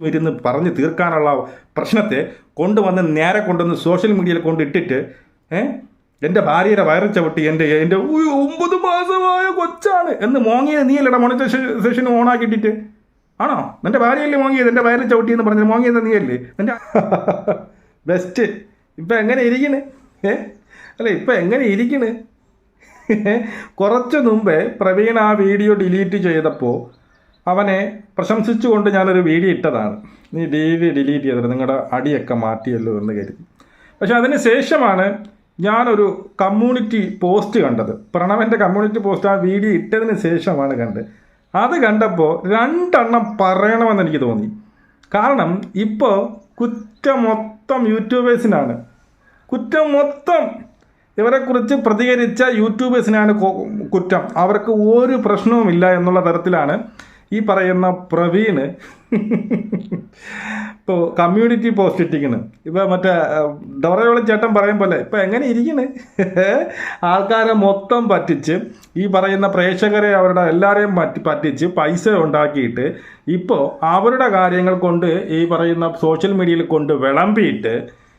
ഇരുന്ന് പറഞ്ഞ് തീർക്കാനുള്ള പ്രശ്നത്തെ കൊണ്ടുവന്ന് നേരെ കൊണ്ടുവന്ന് സോഷ്യൽ മീഡിയയിൽ കൊണ്ടിട്ടിട്ട് ഏഹ് എന്റെ ഭാര്യയുടെ വയറ് ചവിട്ടി എന്റെ എന്റെ ഒമ്പത് മാസമായ കൊച്ചാണ് എന്ന് മോങ്ങിയത് നീയല്ലടാ മോണിറ്റൈസേഷൻ ഓണാക്കിയിട്ടിട്ട് ആണോ? നിന്റെ ഭാര്യയല്ലേ മോങ്ങിയത്? എന്റെ വയറ് ചവിട്ടി എന്ന് പറഞ്ഞത് മോങ്ങിയത് നീയല്ലേ നിന്റെ ബെസ്റ്റ് ഇപ്പം എങ്ങനെ ഇരിക്കണ്? ഏ? അല്ല ഇപ്പം എങ്ങനെ ഇരിക്കണ്? കുറച്ച് മുമ്പേ പ്രവീൺ ആ വീഡിയോ ഡിലീറ്റ് ചെയ്തപ്പോൾ അവനെ പ്രശംസിച്ചുകൊണ്ട് ഞാനൊരു വീഡിയോ ഇട്ടതാണ്. നീ വീഡിയോ ഡിലീറ്റ് ചെയ്തത് നിങ്ങളുടെ അടിയൊക്കെ മാറ്റിയല്ലോ എന്ന് കരുതി. പക്ഷെ അതിന് ശേഷമാണ് ഞാനൊരു കമ്മ്യൂണിറ്റി പോസ്റ്റ് കണ്ടത്. പ്രണവന്റെ കമ്മ്യൂണിറ്റി പോസ്റ്റ് ആ വീഡിയോ ഇട്ടതിന് ശേഷമാണ് കണ്ടത് അത് കണ്ടപ്പോൾ രണ്ടെണ്ണം പറയണമെന്ന് എനിക്ക് തോന്നി. കാരണം ഇപ്പോൾ കുറ്റം മൊത്തം യൂട്യൂബേഴ്സിനാണ്. കുറ്റം മൊത്തം ഇവരെക്കുറിച്ച് പ്രതികരിച്ച യൂട്യൂബേഴ്സിനാണ് കുറ്റം. അവർക്ക് ഒരു പ്രശ്നവുമില്ല എന്നുള്ള തരത്തിലാണ് ഈ പറയുന്ന പ്രവീൺ ഇപ്പോൾ കമ്മ്യൂണിറ്റി പോസ്റ്റ് ഇട്ടിക്കണ് ഇപ്പോൾ മറ്റേ ഡോറയോളം ചേട്ടൻ പറയും പോലെ ഇപ്പോൾ എങ്ങനെ ഇരിക്കണ്? ആൾക്കാരെ മൊത്തം പറ്റിച്ച് ഈ പറയുന്ന പ്രേക്ഷകരെ അവരുടെ എല്ലാവരെയും പറ്റി പറ്റിച്ച് പൈസ ഉണ്ടാക്കിയിട്ട് ഇപ്പോൾ അവരുടെ കാര്യങ്ങൾ കൊണ്ട് ഈ പറയുന്ന സോഷ്യൽ മീഡിയയിൽ കൊണ്ട് വിളമ്പിയിട്ട്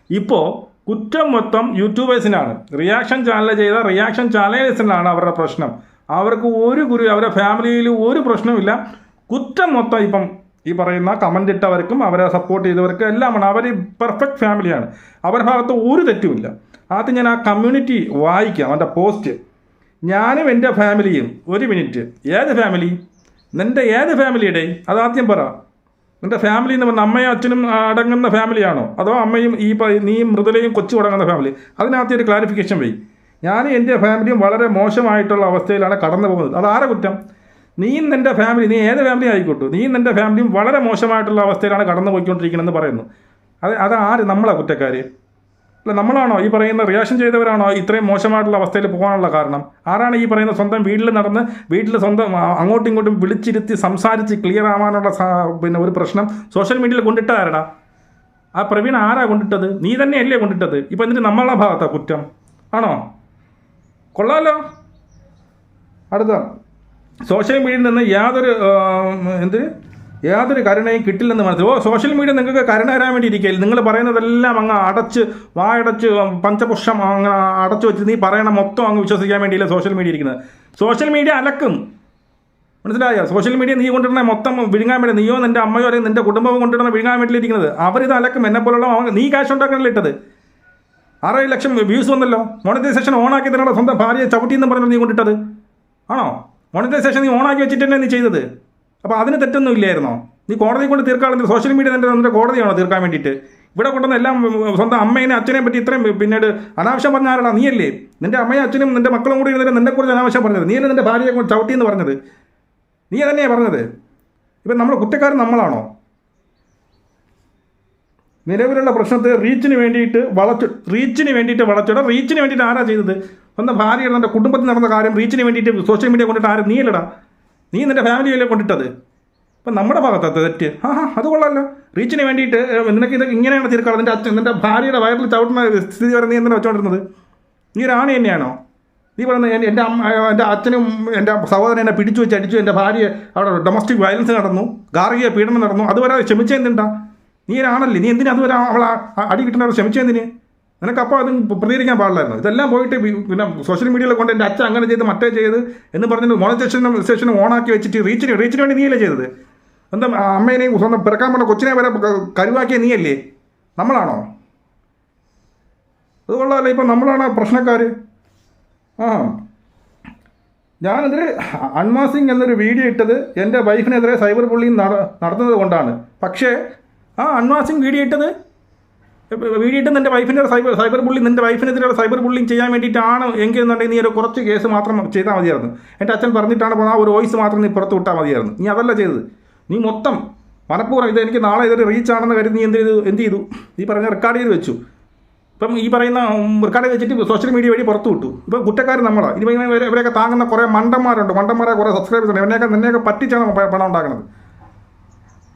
ഇപ്പോൾ കുറ്റം മൊത്തം യൂട്യൂബേഴ്സിനാണ് റിയാക്ഷൻ ചാനൽ ചെയ്ത റിയാക്ഷൻ ചാനലേഴ്സിനാണ് അവരുടെ പ്രശ്നം. അവർക്ക് ഒരു ഗുരു അവരുടെ ഫാമിലിയിൽ ഒരു പ്രശ്നമില്ല. കുറ്റം മൊത്തം ഇപ്പം ഈ പറയുന്ന കമന്റ് ഇട്ടവർക്കും അവരെ സപ്പോർട്ട് ചെയ്തവർക്കും എല്ലാമാണ്. അവർ പെർഫെക്റ്റ് ഫാമിലിയാണ് അവരുടെ ഭാഗത്ത് ഒരു തെറ്റുമില്ല. ആദ്യം ഞാൻ ആ കമ്മ്യൂണിറ്റി വായിക്കാം അവന്റെ പോസ്റ്റ് ഞാനും എന്റെ ഫാമിലിയും ഒരു മിനിറ്റ് ഏത് ഫാമിലി നിന്റെ ഏത് ഫാമിലിയുടെ അത് ആദ്യം പറ. നിന്റെ ഫാമിലി എന്ന് പറഞ്ഞാൽ അമ്മയും അച്ഛനും അടങ്ങുന്ന ഫാമിലിയാണോ അതോ അമ്മയും ഈ നീ മൃദുലയും കൊച്ചും അടങ്ങുന്ന ഫാമിലി അതിനകത്ത് ഒരു ക്ലാരിഫിക്കേഷൻ വഴി ഞാനും എന്റെ ഫാമിലിയും വളരെ മോശമായിട്ടുള്ള അവസ്ഥയിലാണ് കടന്നു പോകുന്നത്. അത് ആരെ കുറ്റം? നീയും നിന്റെ ഫാമിലി നീ ഏത് ഫാമിലി ആയിക്കോട്ടു. നീയും നിന്റെ ഫാമിലിയും വളരെ മോശമായിട്ടുള്ള അവസ്ഥയിലാണ് കടന്നു പോയിക്കൊണ്ടിരിക്കുന്നതെന്ന് പറയുന്നു. അത് അത് ആര്? നമ്മളെ കുറ്റക്കാർ അല്ല നമ്മളാണോ ഈ പറയുന്ന റിയാക്ഷൻ ചെയ്തവരാണോ ഇത്രയും മോശമായിട്ടുള്ള അവസ്ഥയിൽ പോകാനുള്ള കാരണം? ആരാണ് ഈ പറയുന്ന സ്വന്തം വീട്ടിൽ നടന്ന് വീട്ടിൽ സ്വന്തം അങ്ങോട്ടും ഇങ്ങോട്ടും വിളിച്ചിരുത്തി സംസാരിച്ച് ക്ലിയർ ആവാനുള്ള പിന്നെ ഒരു പ്രശ്നം സോഷ്യൽ മീഡിയയിൽ കൊണ്ടിട്ടാരടാ ആ പ്രവീൺ ആരാ കൊണ്ടിട്ടത്? നീ തന്നെയല്ലേ കൊണ്ടിട്ടത്. ഇപ്പം എന്നിട്ട് നമ്മളെ ഭാഗത്താണ് കുറ്റം. ആണോ? കൊള്ളാലോ. അടുത്ത. സോഷ്യൽ മീഡിയയിൽ നിന്ന് യാതൊരു എന്ത്? യാതൊരു കരുണയും കിട്ടില്ലെന്ന് മനസ്സിലായി. ഓ സോഷ്യൽ മീഡിയ നിങ്ങൾക്ക് കരുണ തരാൻ വേണ്ടി ഇരിക്കുകയില്ല നിങ്ങൾ പറയുന്നതെല്ലാം അങ്ങ് അടച്ച് വായടച്ച് പഞ്ചപുഷ്പം അങ്ങ് അടച്ചു വെച്ച് നീ പറയണ മൊത്തം അങ്ങ് വിശ്വസിക്കാൻ വേണ്ടിയില്ല സോഷ്യൽ മീഡിയ ഇരിക്കുന്നത്. സോഷ്യൽ മീഡിയ അലക്കും. മനസ്സിലായോ? സോഷ്യൽ മീഡിയ നീ കൊണ്ടിരുന്ന മൊത്തം വിഴുങ്ങാൻ വേണ്ടി നീയോ നിന്റെ അമ്മയോ അല്ലെങ്കിൽ നിന്റെ കുടുംബവും കൊണ്ടിരുന്ന വിഴുങ്ങാൻ വേണ്ടിയിരിക്കുന്നത് അവരിത് അലക്കും. എന്നെ പോലുള്ള നീ കാശ് ഉണ്ടാക്കാനല്ലേ ഇട്ടത്? ആറേഴ് ലക്ഷം വ്യൂസ് വന്നല്ലോ. മോണിറ്റൈസേഷൻ ഓണാക്കി തരണോ സ്വന്തം ഭാര്യയെ ചവിട്ടി എന്ന് പറഞ്ഞു നീ കൊണ്ടിട്ടത്? ആണോ? മോണിറ്റൈസേഷൻ നീ ഓണാക്കി വെച്ചിട്ട് തന്നെ നീ ചെയ്തത്? അപ്പോൾ അതിന് തെറ്റൊന്നും ഇല്ലായിരുന്നോ? നീ കോടതി കൊണ്ട് തീർക്കാണെങ്കിൽ സോഷ്യൽ മീഡിയ തന്നെ നിന്റെ കോടതിയാണോ തീർക്കാൻ വേണ്ടിയിട്ട്? ഇവിടെ കൊണ്ടുവന്ന എല്ലാം സ്വന്തം അമ്മേനെ അച്ഛനെ പറ്റി ഇത്രയും പിന്നീട് അനാവശ്യം പറഞ്ഞ ആരാടാ? നീയല്ലേ? നിന്റെ അമ്മയും അച്ഛനും നിന്റെ മക്കളും കൂടി ഇരുന്നിട്ട് നിന്നെക്കുറിച്ച് അനാവശ്യം പറഞ്ഞത്. നീയല്ലേ നിന്റെ ഭാര്യയെ കൊണ്ട് ചവിട്ടി എന്ന് പറഞ്ഞത്? നീ തന്നെയാണ് പറഞ്ഞത്. ഇപ്പം നമ്മൾ കുറ്റക്കാരൻ നമ്മളാണോ? നിലവിലുള്ള പ്രശ്നത്തെ റീച്ചിന് വേണ്ടിയിട്ട് വളച്ചു റീച്ചിന് വേണ്ടിയിട്ട് വളച്ചിട. റീച്ചിന് വേണ്ടിയിട്ട് ആരാ ചെയ്തത്? സ്വന്തം ഭാര്യ നിന്റെ കുടുംബത്തിൽ നടന്ന കാര്യം റീച്ചിന് വേണ്ടിയിട്ട് സോഷ്യൽ മീഡിയ കൊണ്ടിട്ട് ആരും നീയല്ലടാ. നീ നിന്റെ ഫാമിലിയല്ലേ കൊണ്ടിട്ടത്? ഇപ്പം നമ്മുടെ ഭാഗത്താണ് തെറ്റ്. ആ ഹാ അത് കൊള്ളാമല്ലോ റീച്ചിന് വേണ്ടിയിട്ട് നിനക്ക് ഇത് ഇങ്ങനെയാണ് തീർക്കാറ് നിന്റെ അച്ഛൻ നിന്റെ ഭാര്യയുടെ വയറിൽ ചവിട്ടുന്ന സ്ഥിതി വരെ നീ എന്തിനാണ് വെച്ചോണ്ടിരുന്നത്? നീ ഒരു ആണി തന്നെയാണോ? നീ പറയുന്നത് എന്റെ എന്റെ അച്ഛനും എന്റെ സഹോദരൻ എന്നെ പിടിച്ചു വെച്ച് അടിച്ചു എന്റെ ഭാര്യ അവിടെ ഡൊമസ്റ്റിക് വയലൻസ് നടന്നു ഗാർഹിക പീഡനം നടന്നു അതുവരെ ക്ഷമിച്ചെന്തിണ്ടാ നീ ഒരാണല്ലേ നീ എന്തിനാ അതുവരെ അവൾ അടി കിട്ടുന്നത് ക്ഷമിച്ചെന്തിന് നിനക്ക് അപ്പോൾ അത് പ്രതികരിക്കാൻ പാടില്ലായിരുന്നു. ഇതെല്ലാം പോയിട്ട് പിന്നെ സോഷ്യൽ മീഡിയയിൽ കൊണ്ട് എന്റെ അച്ഛൻ അങ്ങനെ ചെയ്ത് മറ്റേ ചെയ്ത് എന്ന് പറഞ്ഞിട്ട് മോണിറ്റൈസേഷൻ സ്റ്റേഷൻ ഓണാക്കി വെച്ചിട്ട് റീച്ചിന് റീച്ചിന് വേണ്ടി നീയല്ലേ ചെയ്തത്? എന്താ അമ്മേനെയും സ്വന്തം പിറക്കാൻ പറഞ്ഞ കൊച്ചിനെ വരെ കരുവാക്കിയ നീയല്ലേ? നമ്മളാണോ? അതുകൊള്ളാമല്ലേ ഇപ്പം നമ്മളാണ് പ്രശ്നക്കാർ ആ. ഞാനെതിരെ അൺമാസിങ് എന്നൊരു വീഡിയോ ഇട്ടത് എന്റെ വൈഫിനെതിരെ സൈബർ ബുള്ളിങ് നട നടത്തുന്നത് കൊണ്ടാണ്. പക്ഷേ ആ അൺമാസിങ് വീഡിയോ ഇട്ടത്? വീഡിയോ ഇട്ട് നിന്റെ വൈഫിന്റെ സൈബർ സൈബർ ബുള്ളിങ് നിന്റെ വൈഫിനെതിരെയുള്ള സൈബർ ബുള്ളിങ് ചെയ്യാൻ വേണ്ടിയിട്ടാണ് എങ്കിൽ എന്നുണ്ടെങ്കിൽ നീ ഒരു കുറച്ച് കേസ് മാത്രം ചെയ്താൽ മതിയായിരുന്നു. എന്റെ അച്ഛൻ പറഞ്ഞിട്ടാണ് ആ ഒരു വോയിസ് മാത്രം നീ പുറത്ത് വിട്ടാൽ മതിയായിരുന്നു. നീ അതല്ല ചെയ്തത്. നീ മൊത്തം മനഃപൂർവം ഇത് എനിക്ക് നാളെ ഇതൊരു റീച്ച് ആണെന്ന് കരുതി നീ എന്ത് ചെയ്തു? എന്ത് ചെയ്തു? നീ പറഞ്ഞ റെക്കോർഡ് ചെയ്ത് വെച്ചു. ഇപ്പം ഈ പറയുന്ന റെക്കോർഡ് വെച്ചിട്ട് സോഷ്യൽ മീഡിയ വഴി പുറത്തു വിട്ടു. ഇപ്പം കുറ്റക്കാർ നമ്മളാണ് ഇനി ഇവരെ- ഇവരെ- ഇവരെയൊക്കെ താങ്ങുന്ന കുറേ മണ്ടന്മാരുണ്ട്. മണ്ടന്മാരെ കുറേ സബ്സ്ക്രൈബേഴ്സ് ഉണ്ട്. ഇവനെയൊക്കെ നിന്നെയൊക്കെ പറ്റിച്ചാണ് പണം ഉണ്ടാക്കുന്നത്.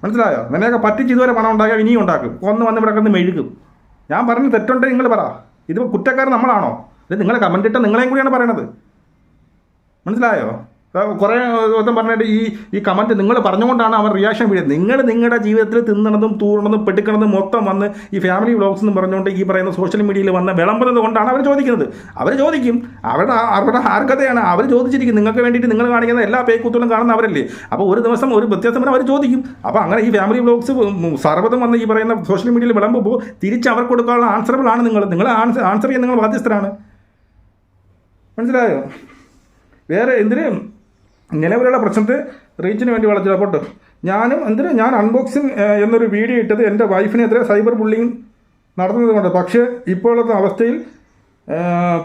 മനസ്സിലായോ? നിന്നെയൊക്കെ പറ്റിച്ച് ഇതുവരെ പണം ഉണ്ടാക്കിയാൽ ഇനിയും ഉണ്ടാക്കും. കൊന്ന് വന്ന് ഇവിടെ കിടന്ന് മെഴുകും. ഞാൻ പറഞ്ഞ തെറ്റുണ്ടെങ്കിൽ നിങ്ങൾ പറ. ഇതിപ്പോൾ കുറ്റക്കാരൻ നമ്മളാണോ? ഇത് നിങ്ങളെ കമന്റ് ഇട്ട നിങ്ങളെയും കൂടിയാണ് പറയണത്. മനസ്സിലായോ? കുറേ ദിവസം പറഞ്ഞിട്ട് ഈ ഈ കമന്റ് നിങ്ങൾ പറഞ്ഞുകൊണ്ടാണ് അവർ റിയാക്ഷൻ വീഴുന്നത്. നിങ്ങൾ നിങ്ങളുടെ ജീവിതത്തിൽ തിന്നണതും തൂറണതും പെടുക്കണതും മൊത്തം വന്ന് ഈ ഫാമിലി വ്ളോഗ്സ് എന്ന് പറഞ്ഞുകൊണ്ട് ഈ പറയുന്ന സോഷ്യൽ മീഡിയയിൽ വന്ന വിളമ്പുന്നത് കൊണ്ടാണ് അവർ ചോദിക്കുന്നത്. അവർ ചോദിക്കും. അവരുടെ അവരുടെ ആർക്കതയാണ് അവർ ചോദിച്ചിരിക്കും. നിങ്ങൾക്ക് വേണ്ടിയിട്ട് നിങ്ങൾ കാണിക്കുന്ന എല്ലാ പേക്കൂത്തുകളും കാണുന്ന അവരല്ലേ? അപ്പോൾ ഒരു ദിവസം ഒരു വ്യത്യാസം അവർ ചോദിക്കും. അപ്പോൾ അങ്ങനെ ഈ ഫാമിലി വ്ളോഗ്സ് സർവതും വന്ന് ഈ പറയുന്ന സോഷ്യൽ മീഡിയയിൽ വിളമ്പുമ്പോൾ തിരിച്ച് അവർക്ക് കൊടുക്കാനുള്ള ആൻസറബിളാണ് നിങ്ങൾ. നിങ്ങൾ ആൻസർ ആൻസർ ചെയ്യാൻ നിങ്ങൾ ബാധ്യസ്ഥരാണ്. മനസ്സിലായോ? വേറെ എന്തിന് നിലവിലുള്ള പ്രശ്നത്തെ റീച്ചിന് വേണ്ടി വളച്ചു പോട്ടെ. ഞാനും എന്തിന് ഞാൻ അൺബോക്സിങ് എന്നൊരു വീഡിയോ ഇട്ടത് എന്റെ വൈഫിനെതിരെ സൈബർ ബുള്ളിങ് നടത്തുന്നത് കൊണ്ട്. പക്ഷേ ഇപ്പോഴത്തെ അവസ്ഥയിൽ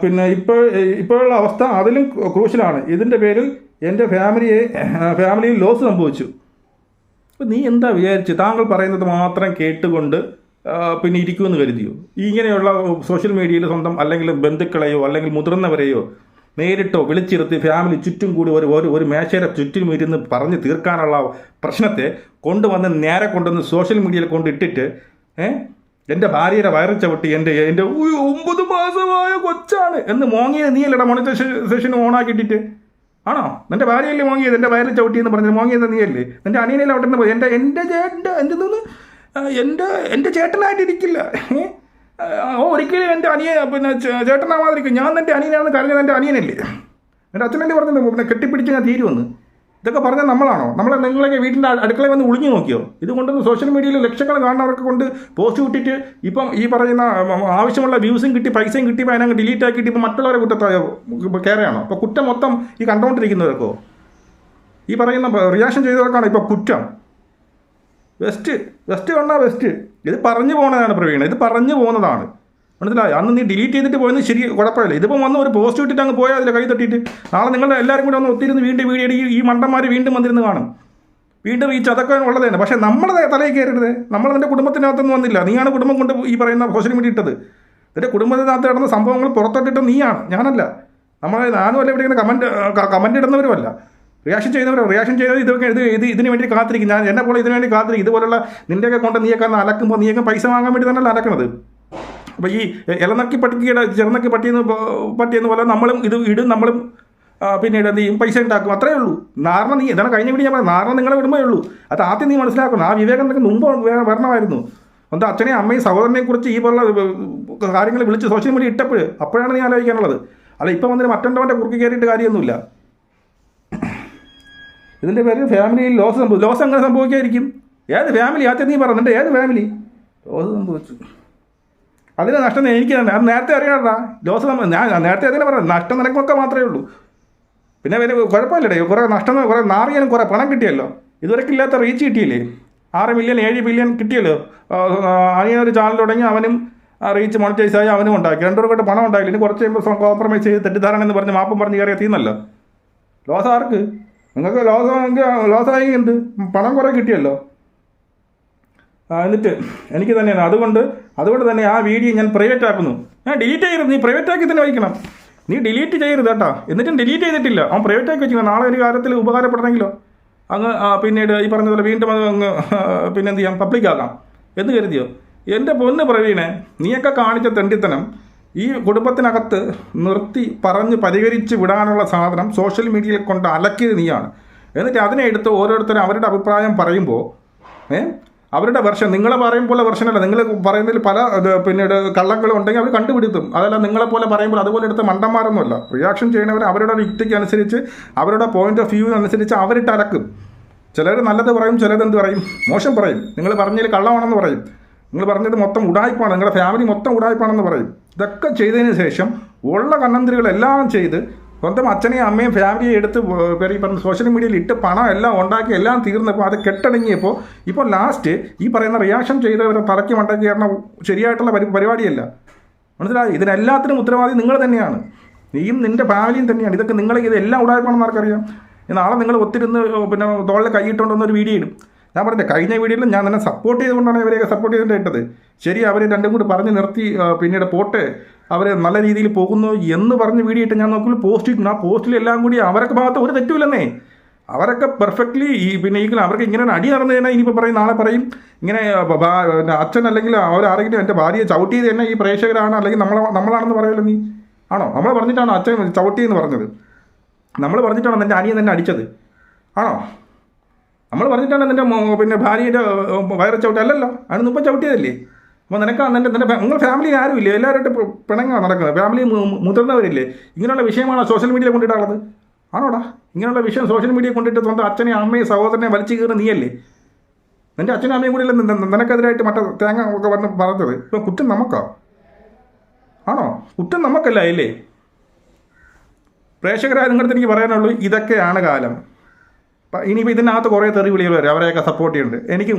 പിന്നെ ഇപ്പോൾ ഇപ്പോഴുള്ള അവസ്ഥ അതിലും ക്രൂഷ്യലാണ് ഇതിന്റെ പേരിൽ എന്റെ ഫാമിലിയെ ഫാമിലിയിൽ ലോസ് സംഭവിച്ചു. അപ്പം നീ എന്താ വിചാരിച്ച്? താങ്കൾ പറയുന്നത് മാത്രം കേട്ടുകൊണ്ട് പിന്നെ ഇരിക്കുമെന്ന് കരുതിയോ? ഇങ്ങനെയുള്ള സോഷ്യൽ മീഡിയയിൽ സ്വന്തം അല്ലെങ്കിൽ ബന്ധുക്കളെയോ അല്ലെങ്കിൽ മുതിർന്നവരെയോ നേരിട്ടോ വിളിച്ചിരുത്തി ഫാമിലി ചുറ്റും കൂടി ഒരു ഒരു ഒരു മേശയുടെ ചുറ്റും ഇരുന്ന് പറഞ്ഞ് തീർക്കാനുള്ള പ്രശ്നത്തെ കൊണ്ടുവന്ന് നേരെ കൊണ്ടുവന്ന് സോഷ്യൽ മീഡിയയിൽ കൊണ്ടിട്ടിട്ട് ഏഹ് എന്റെ ഭാര്യയുടെ വയറ് ചവിട്ടി എന്റെ എന്റെ ഒമ്പത് മാസമായ കൊച്ചാണ് എന്ന് മോങ്ങിയത് നീയല്ലടാ മോണിറ്റൈസേഷൻ ഓണാക്കിയിട്ടിട്ട് ആണോ? നിന്റെ ഭാര്യയല്ലേ മോങ്ങിയത്? എന്റെ വയറിൽ ചവിട്ടി എന്ന് പറഞ്ഞത് മോങ്ങിയത് നീയല്ലേ? എന്റെ അനിയനല്ലേ അവിടെ നിന്ന് പോയി എന്റെ എന്റെ ചേട്ടന്റെ എന്തെന്ന് എന്റെ എന്റെ ചേട്ടനായിട്ടിരിക്കില്ല. ഏ? ഒരിക്കലും എന്റെ അനിയ പിന്നെ ചേട്ടനാ മാതിരി ഞാൻ എന്റെ അനിയനാണെന്ന് കരഞ്ഞത് എന്റെ അനിയനല്ലേ? എന്റെ അച്ഛനെ പറഞ്ഞത്? പിന്നെ കെട്ടിപ്പിടിച്ച് ഞാൻ തീരുമെന്ന് ഇതൊക്കെ പറഞ്ഞാൽ നമ്മളാണോ? നമ്മളെ നിങ്ങളൊക്കെ വീട്ടിന്റെ അടുക്കളയിൽ വന്ന് ഒളിഞ്ഞു നോക്കിയോ? ഇത് കൊണ്ടൊന്ന് സോഷ്യൽ മീഡിയയിൽ ലക്ഷങ്ങൾ കാണുന്നവർക്ക് കൊണ്ട് പോസ്റ്റ് വിട്ടിട്ട് ഇപ്പം ഈ പറയുന്ന ആവശ്യമുള്ള വ്യൂസും കിട്ടി പൈസയും കിട്ടി അതിനങ്ങ് ഡിലീറ്റ് ആക്കിയിട്ട് ഇപ്പം മറ്റുള്ളവരെ കുറ്റത്തായോ കയറിയാണോ അപ്പോൾ കുറ്റം മൊത്തം ഈ കണ്ടുകൊണ്ടിരിക്കുന്നവർക്കോ ഈ പറയുന്ന റിയാക്ഷൻ ചെയ്തവർക്കാണ് ഇപ്പോൾ കുറ്റം? വെസ്റ്റ് വെസ്റ്റ് കണ്ടാ ബെസ്റ്റ് ഇത് പറഞ്ഞു പോകുന്നതാണ് പ്രവീണ. ഇത് പറഞ്ഞു പോകുന്നതാണ് മനസ്സിലായി? അന്ന് നീ ഡിലീറ്റ് ചെയ്തിട്ട് പോയെന്ന് ശരി കുഴപ്പമില്ല. ഇതിപ്പം വന്ന് ഒരു പോസ്റ്റ് ഇട്ടിട്ട് അങ്ങ് പോയാൽ അതിൽ കൈ തട്ടിയിട്ട്. നാളെ നിങ്ങളുടെ എല്ലാവരും കൂടെ ഒന്ന് ഒത്തിരുന്ന് വീണ്ടും വീഡിയോ ഈ മണ്ടന്മാർ വീണ്ടും വന്നിരുന്ന് കാണും. വീണ്ടും ഈ അതൊക്കെ ഉള്ളത് തന്നെ പക്ഷേ നമ്മുടെ തലയിൽ കയറരുത്. നമ്മൾ നിന്റെ കുടുംബത്തിനകത്തൊന്നും വന്നില്ല. നീയാണ് കുടുംബം കൊണ്ട് ഈ പറയുന്ന സോഷ്യൽ മീഡിയ ഇട്ടത്. നിന്റെ കുടുംബത്തിനകത്ത് കിടന്ന സംഭവങ്ങൾ പുറത്തോട്ടിട്ട് നീയാണ്. ഞാനല്ല. നമ്മൾ ഞാനും അല്ല ഇവിടെ ഇങ്ങനെ കമന്റ് കമന്റ് ഇടുന്നവരുമല്ല. റിയാക്ഷൻ ചെയ്യുന്നവർ റിയാക്ഷൻ ചെയ്യുന്നത് ഇതൊക്കെ ഇത് ഇത് ഇതിന് വേണ്ടി കാത്തിരിക്കും. ഞാൻ എന്നെ പോലെ ഇതിന് വേണ്ടി കാത്തിരിക്കും. ഇതുപോലുള്ള നിന്റെയൊക്കെ കൊണ്ട് നീയൊക്കെ അലക്കുമ്പോൾ നീയൊക്കെ പൈസ വാങ്ങാൻ വേണ്ടി തന്നെയല്ല അലക്കണത്. അപ്പോൾ ഈ ഇലനക്കി പട്ടികയുടെ ചെറുനക്കി പട്ടിയെന്ന് പട്ടിയെന്ന് പോലെ നമ്മളും ഇത് ഇടും നമ്മളും പിന്നീട് എന്ത് ചെയ്യും? പൈസ ഉണ്ടാക്കും. അത്രേ ഉള്ളൂ. നാരണ നീ ഇതാണ് കഴിഞ്ഞ വീട് ഞാൻ പറയാം നാരണ നിങ്ങളെ വിടുമ്പേ ഉള്ളൂ. അത് ആദ്യം നീ മനസ്സിലാക്കണം. ആ വിവേകം നിനക്ക് മുമ്പ് വരണമായിരുന്നു. എന്താ അച്ഛനെയും അമ്മയും സഹോദരനെയും കുറിച്ച് ഈ പോലുള്ള കാര്യങ്ങൾ വിളിച്ച് സോഷ്യൽ മീഡിയ ഇട്ടപ്പോൾ അപ്പോഴാണ് നീ ആലോചിക്കാനുള്ളത്. അല്ല ഇപ്പം വന്നിട്ട് മറ്റൊണ്ടവന്റെ കുറുക്കി കയറിയിട്ട് കാര്യമൊന്നുമില്ല. ഇതിന്റെ പേര് ഫാമിലിയിൽ ലോസ് സംഭവിച്ചു ലോസ് അങ്ങനെ സംഭവിക്കായിരിക്കും ഏത് ഫാമിലി ആദ്യം നീ പറഞ്ഞിട്ട് ഏത് ഫാമിലി ലോസ് സംഭവിച്ചു. അതിന് നഷ്ടം എനിക്ക് തന്നെ അത് നേരത്തെ അറിയണടാ ലോസ് ഞാൻ നേരത്തെ അതിനെ പറയാം നഷ്ടം നിനക്കൊക്കെ മാത്രമേ ഉള്ളൂ. പിന്നെ വലിയ കുഴപ്പമില്ലടേ. കുറേ നഷ്ടം കുറേ നാറിയാലും കുറേ പണം കിട്ടിയല്ലോ. ഇതുവരെയ്ക്ക് ഇല്ലാത്ത റീച്ച് കിട്ടിയില്ലേ? ആറ് മില്യൺ ഏഴ് ബില്യൺ കിട്ടിയല്ലോ. അനിയനൊരു ചാനൽ തുടങ്ങി. അവനും റീച്ച് മോണിറ്റൈസ് ആയി. അവനും ഉണ്ടാക്കി. രണ്ടുപേർക്കോട്ട് പണം ഉണ്ടായില്ല. ഇനി കുറച്ച് കോംപ്രമൈസ് ചെയ്ത് തെറ്റിദ്ധാരണ എന്ന് പറഞ്ഞ് മാപ്പും പറഞ്ഞ് കയറിയ തീന്നല്ലോ. ലോസ് ആർക്ക്? നിങ്ങൾക്ക് ലോസ് ലോസായി എന്ത് പണം കുറേ കിട്ടിയല്ലോ. എന്നിട്ട് എനിക്ക് തന്നെയാണ്. അതുകൊണ്ട് അതുകൊണ്ട് തന്നെ ആ വീഡിയോ ഞാൻ പ്രൈവറ്റ് ആക്കുന്നു. ഞാൻ ഡിലീറ്റ് ചെയ്യരുത്. നീ പ്രൈവറ്റ് ആക്കി തന്നെ വയ്ക്കണം. നീ ഡിലീറ്റ് ചെയ്യരുത് കേട്ടോ. എന്നിട്ടും ഡിലീറ്റ് ചെയ്തിട്ടില്ല. അവൻ പ്രൈവറ്റ് ആക്കി വെച്ചിരിക്കണം നാളെ ഒരു കാര്യത്തിൽ ഉപകാരപ്പെടണമെങ്കിലോ? അങ്ങ് പിന്നീട് ഈ പറഞ്ഞ പോലെ വീണ്ടും അത് അങ്ങ് പിന്നെ എന്ത് ചെയ്യാം? പബ്ലിക് ആക്കാം. എന്ന് കരുതിയോ? എന്റെ പൊന്ന് പ്രവീണെ നീയൊക്കെ കാണിച്ച തെണ്ടിത്തനം ഈ കുടുംബത്തിനകത്ത് നിർത്തി പറഞ്ഞ് പരിഹരിച്ച് വിടാനുള്ള സാധനം സോഷ്യൽ മീഡിയയിൽ കൊണ്ട് അലക്കിയത് നീയാണ്. എന്നിട്ട് അതിനെ എടുത്ത് ഓരോരുത്തരും അവരുടെ അഭിപ്രായം പറയുമ്പോൾ ഏ അവരുടെ വെർഷൻ നിങ്ങളെ പറയും പോലെ വെർഷനല്ല നിങ്ങൾ പറയുന്നതിൽ പല പിന്നീട് കള്ളങ്ങളും ഉണ്ടെങ്കിൽ അവർ കണ്ടുപിടുത്തും. അതല്ല നിങ്ങളെ പോലെ പറയുമ്പോൾ അതുപോലെ എടുത്ത മണ്ടന്മാരൊന്നുമല്ല. റിയാക്ഷൻ ചെയ്യുന്നവർ അവരുടെ യുക്തിക്ക് അനുസരിച്ച് അവരുടെ പോയിന്റ് ഓഫ് വ്യൂ അനുസരിച്ച് അവരിട്ട് അലക്കും. ചിലർ നല്ലത് പറയും ചിലത് എന്ത് പറയും? മോശം പറയും. നിങ്ങൾ പറഞ്ഞതിൽ കള്ളമാണെന്ന് പറയും. നിങ്ങൾ പറഞ്ഞത് മൊത്തം ഉടായ്പാണ്. നിങ്ങളുടെ ഫാമിലി മൊത്തം ഉടായ്പാണെന്ന് പറയും. ഇതൊക്കെ ചെയ്തതിന് ശേഷം ഉള്ള കണ്ണന്തിരികളെല്ലാം ചെയ്ത് സ്വന്തം അച്ഛനെയും അമ്മയും ഫാമിലിയെ എടുത്ത് ഈ പറഞ്ഞ സോഷ്യൽ മീഡിയയിൽ ഇട്ട് പണം എല്ലാം ഉണ്ടാക്കി എല്ലാം തീർന്നപ്പോൾ അത് കെട്ടടങ്ങിയപ്പോൾ ഇപ്പോൾ ലാസ്റ്റ് ഈ പറയുന്ന റിയാക്ഷൻ ചെയ്തവരെ തലയ്ക്ക് മണ്ടയ്ക്ക് കയറണ ശരിയായിട്ടുള്ള പരി പരിപാടിയല്ല. മനസ്സിലായി? ഇതിനെല്ലാത്തിനും ഉത്തരവാദി നിങ്ങൾ തന്നെയാണ്. നീയും നിന്റെ ഫാമിലിയും തന്നെയാണ്. ഇതൊക്കെ നിങ്ങളെ ഇതെല്ലാം എല്ലാം ഉടായ്പാണെന്ന് ആർക്കറിയാം? നാളെ നിങ്ങൾ ഒത്തിരി പിന്നെ തോളിൽ കൈയിട്ടുണ്ടെന്നൊരു വീഡിയോ ഇടും. ഞാൻ പറഞ്ഞ കഴിഞ്ഞ വീഡിയോയിൽ ഞാൻ തന്നെ സപ്പോർട്ട് ചെയ്തുകൊണ്ടാണ് ഇവരെയൊക്കെ സപ്പോർട്ട് ചെയ്തിട്ട് ശരി അവർ രണ്ടും കൂടി പറഞ്ഞ് നിർത്തി പിന്നീട് പോട്ടെ അവർ നല്ല രീതിയിൽ പോകുന്നു എന്ന് പറഞ്ഞ് വീഡിയോ ഇട്ട് ഞാൻ നോക്കുമ്പോൾ പോസ്റ്റ് ഇട്ടു ആ പോസ്റ്റിലെല്ലാം കൂടി അവരൊക്കെ ഭാഗത്ത് ഒരു തെറ്റുമില്ലെന്നേ. അവരൊക്കെ പെർഫെക്റ്റ്ലി ഈ പിന്നെ ഈ അവർക്ക് ഇങ്ങനെ അടി നടന്നു തന്നെ ഇനിയിപ്പോൾ പറയും നാളെ പറയും. ഇങ്ങനെ അച്ഛൻ അല്ലെങ്കിൽ അവരാരെങ്കിലും എന്റെ ഭാര്യയെ ചവിട്ടി തന്നെ ഈ പ്രേക്ഷകരാണ് അല്ലെങ്കിൽ നമ്മളെ നമ്മളാണെന്ന് പറയുമല്ലോ നീ. ആണോ? നമ്മൾ പറഞ്ഞിട്ടാണോ അച്ഛൻ ചവിട്ടി എന്ന് പറഞ്ഞത്. നമ്മൾ പറഞ്ഞിട്ടാണോ എന്റെ അനിയൻ തന്നെ അടിച്ചത്. ആണോ? നമ്മൾ പറഞ്ഞിട്ടാണ് നിന്റെ പിന്നെ ഭാര്യയുടെ വയറ് ചവിട്ടി അല്ലല്ലോ അതിന് മുമ്പ് ചവിട്ടിയതല്ലേ? അപ്പോൾ നിനക്ക് നിന്റെ നിന്റെ നിങ്ങൾ ഫാമിലി ആരുമില്ലേ? എല്ലാവരുമായിട്ട് പിണങ്ങാ നടക്കുന്നത്. ഫാമിലി മുതിർന്നവരില്ലേ? ഇങ്ങനെയുള്ള വിഷയമാണോ സോഷ്യൽ മീഡിയയിൽ കൊണ്ടിട്ടുള്ളത് ആണോടാ? ഇങ്ങനെയുള്ള വിഷയം സോഷ്യൽ മീഡിയ കൊണ്ടിട്ട് സ്വന്തം അച്ഛനെ അമ്മയും സഹോദരനെ വലിച്ചു കയറുന്ന നീയല്ലേ? നിന്റെ അച്ഛനും അമ്മയും കൂടി നിനക്കെതിരായിട്ട് മറ്റേ തേങ്ങ ഒക്കെ വന്ന് പറഞ്ഞത് ഇപ്പം കുറ്റം നമുക്കോ? ആണോ? കുറ്റം നമുക്കല്ല ഇല്ലേ പ്രേക്ഷകരായ നിങ്ങളുടെ എനിക്ക് പറയാനുള്ളൂ ഇതൊക്കെയാണ് കാലം. ഇനിയിപ്പോൾ ഇതിനകത്ത് കുറേ തെറി വിളികൾ വരും. അവരെയൊക്കെ സപ്പോർട്ട് ചെയ്യുന്നുണ്ട്. എനിക്ക്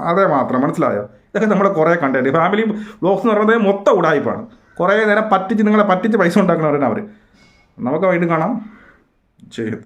അതേ മാത്രം. മനസ്സിലായോ? ഇതൊക്കെ നമ്മുടെ കുറേ കണ്ടുണ്ട് ഫാമിലി ബ്ലോഗ്സ് എന്ന് പറയുന്നത് മൊത്തം ഉടായ്പാണ് കുറേ നേരം പറ്റിച്ച് നിങ്ങളെ പറ്റിച്ച് പൈസ ഉണ്ടാക്കുന്നവരാണ് അവർ നമുക്ക് വീണ്ടും കാണാം. ചെയ്തു